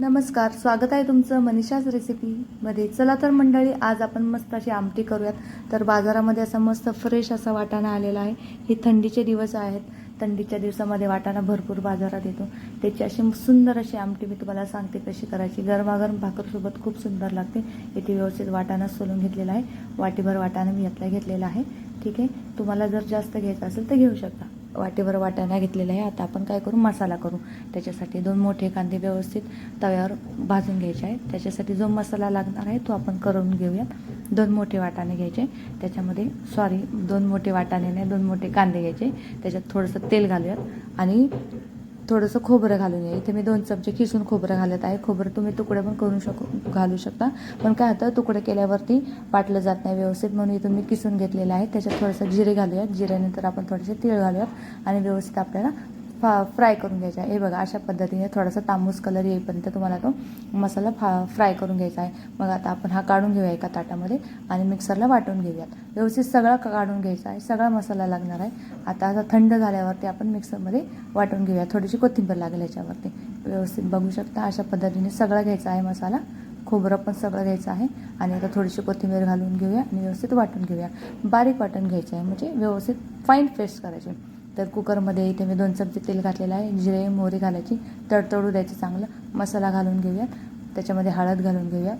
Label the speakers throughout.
Speaker 1: नमस्कार स्वागत आहे तुमचं मनीषाच रेसिपीमध्ये चला तर मंडळी आज आपण मस्त अशी आमटी करूयात. तर बाजारामध्ये असा मस्त फ्रेश असा वाटाणा आलेला आहे. हे थंडीचे दिवस आहेत. थंडीच्या दिवसामध्ये वाटाणा भरपूर बाजारात येतो. त्याची अशी सुंदर अशी आमटी मी तुम्हाला सांगते कशी करायची. गरमागरम भाकरसोबत खूप सुंदर लागते. इथे व्यवस्थित वाटाणा सोलून घेतलेला आहे. वाटीभर वाटाणा मी यातला घेतलेला आहे. ठीक आहे? तुम्हाला जर जास्त घ्यायचं असेल तर घेऊ शकता. वाटेवर वाटाणा घेतलेला आहे. आता आपण काय करू? मसाला करू. त्याच्यासाठी दोन मोठे कांदे व्यवस्थित तव्यावर भाजून घ्यायचे आहेत. त्याच्यासाठी जो मसाला लागणार आहे तो आपण करून घेऊयात. दोन मोठे वाटाणे घ्यायचे. त्याच्यामध्ये सॉरी दोन मोठे वाटाणे नाही दोन मोठे कांदे घ्यायचे. त्याच्यात थोडंसं तेल घालूयात. आणि थोडंसं खोबरं घालून या. इथे मी दोन चमचे किसून खोबरं घालत आहे. खोबरं तुम्ही तुकडे पण करू शकू घालू शकता. पण काय होतं तुकडे केल्यावरती वाटलं जात नाही व्यवस्थित म्हणून इथून मी किसून घेतलेलं आहे. त्याच्यात थोडंसं जिरे घालूयात. जिऱ्यानंतर आपण थोडेसे तीळ घालूयात आणि व्यवस्थित आपल्याला फा फ्राय करून घ्यायचा आहे. हे बघा अशा पद्धतीने थोडासा तांबूस कलर येईपर्यंत तुम्हाला तो मसाला फा फ्राय करून घ्यायचा आहे. मग आता आपण हा काढून घेऊया एका ताटामध्ये आणि मिक्सरला वाटून घेऊयात. व्यवस्थित सगळा काढून घ्यायचा आहे. सगळा मसाला लागणार आहे. आता आता थंड झाल्यावरती आपण मिक्सरमध्ये वाटून घेऊया. थोडीशी कोथिंबीर लागेल याच्यावरती. व्यवस्थित बघू शकता अशा पद्धतीने सगळा घ्यायचा आहे मसाला. खोबरं पण सगळं घ्यायचं आहे. आणि आता थोडीशी कोथिंबीर घालून घेऊया आणि व्यवस्थित वाटून घेऊया. बारीक वाटून घ्यायचं आहे. म्हणजे व्यवस्थित फाईन पेस्ट करायची. तर कुकरमध्ये इथे मी दोन चमचे तेल घातलेलं आहे जिरे मोहरी घालायची. तडतडू द्यायचं चांगलं. मसाला घालून घेऊया. त्याच्यामध्ये हळद घालून घेऊया.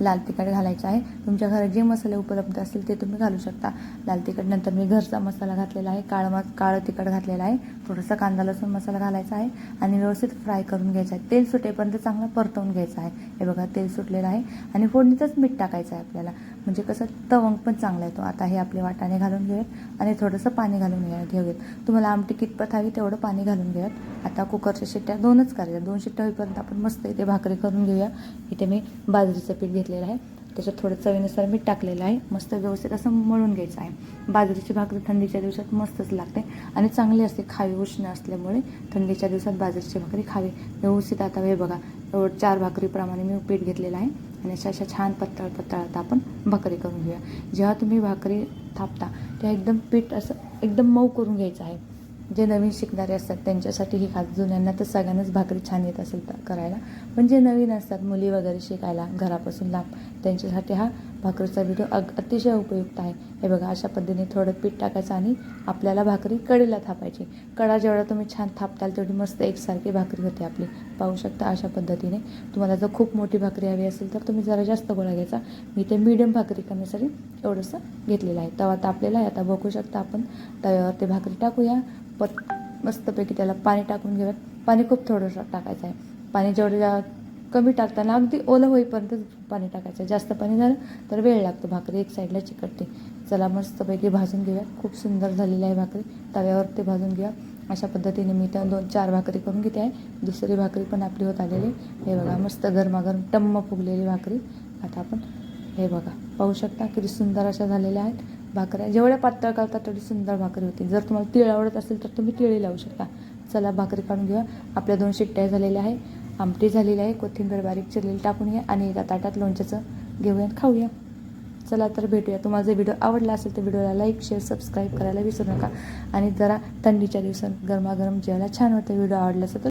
Speaker 1: लाल तिखट घालायचं आहे. तुमच्या घरात जे मसाले उपलब्ध असतील ते तुम्ही घालू शकता. लाल तिखट नंतर मी घरचा मसाला घातलेला आहे. काळं मा काळं तिखट घातलेलं आहे. थोडासा कांदा लसूण मसाला घालायचा आहे. आणि व्यवस्थित फ्राय करून घ्यायचा आहे. तेल सुटेपर्यंत चांगलं परतवून घ्यायचं आहे. हे बघा तेल सुटलेलं आहे. आणि फोडणीतच मीठ टाकायचं आहे आपल्याला. म्हणजे कसं तवंग पण चांगला येतो. आता हे आपले वाटाणे घालून घेऊयात आणि थोडंसं पाणी घालून घ्या घेऊयात तुम्हाला आमटी कितपत हवी तेवढं पाणी घालून घेऊयात. आता कुकरच्या शिट्ट्या दोनच करायच्या. दोन शिट्ट्या होईपर्यंत आपण मस्त इथे भाकरी करून घेऊया. इथे मी बाजरीचं पीठ घेतलेलं आहे. त्याच्यात थोडं चवीनुसार मीठ टाकलेलं आहे. मस्त व्यवस्थित असं मळून घ्यायचं आहे. बाजरीची भाकरी थंडीच्या दिवसात मस्तच लागते आणि चांगली असते. खावी उष्ण असल्यामुळे थंडीच्या दिवसात बाजरीची भाकरी खावी. व्यवस्थित आता हे बघा. एवढं चार भाकरीप्रमाणे मी पीठ घेतलेलं आहे. आणि अशा अशा छान पतळ पत्तळ आता आपण भाकरी करून घेऊया. जेव्हा तुम्ही भाकरी थापता तेव्हा एकदम पीठ असं एकदम मऊ करून घ्यायचं आहे. जे नवीन शिकणारे असतात त्यांच्यासाठी ही खास जुन्यांना तर सगळ्यांनाच भाकरी छान येत असेल तर करायला. पण जे नवीन असतात मुली वगैरे शिकायला घरापासून लांब त्यांच्यासाठी हा भाकरीचा व्हिडिओ अग अतिशय उपयुक्त आहे. हे बघा अशा पद्धतीने थोडं पीठ टाकायचं आणि आपल्याला भाकरी कडेला थापायची. कडा जेवढा तुम्ही छान थापताल तेवढी मस्त एकसारखी भाकरी होते आपली. पाहू शकता अशा पद्धतीने. तुम्हाला जर खूप मोठी भाकरी हवी असेल तर तुम्ही जरा जास्त गोळा घ्यायचा. मी ते मीडियम भाकरी करण्यासाठी एवढंसं घेतलेलं आहे. तवा तापलेला आहे. आता बघू शकता आपण तव्यावर ते भाकरी टाकूया. पत मस्तपैकी त्याला पाणी टाकून घेऊयात. पाणी खूप थोडंसं टाकायचं आहे. पाणी जेवढं कमी टाकताना अगदी ओलं होईपर्यंत पाणी टाकायचं. जास्त पाणी झालं तर वेळ लागतो भाकरी. एक साईडला चिकटते. चला मस्तपैकी भाजून घेऊया. खूप सुंदर झालेली आहे भाकरी. तव्यावर ते भाजून घेऊया. अशा पद्धतीने मी त्या दोन चार भाकरी करून घेते आहे. दुसरी भाकरी पण आपली होत आलेली हे बघा मस्त गरमागरम टम्म फुगलेली भाकरी. आता आपण हे बघा पाहू शकता किती सुंदर अशा झालेल्या आहेत भाकऱ्या. जेवढ्या पातळ काढतात तेवढी सुंदर भाकरी होती. जर तुम्हाला तिळ आवडत असेल तर तुम्ही तिळी लावू शकता. चला भाकरी काढून घेऊया. आपल्या दोन शिट्ट्या झालेल्या आहे. आमटी झालेली आहे कोथिंबीर बारीक चिरलेली टाकून घ्या आणि एका ताटात लोणच्याचं घेऊया आणि खाऊया. चला तर भेटूया. तुम्हाला जर व्हिडिओ आवडला असेल तर व्हिडिओला लाईक शेअर सबस्क्राईब करायला विसरू नका. आणि जरा थंडीच्या दिवसात गरमागरम जेवायला छान होतं व्हिडिओ आवडला असेल तर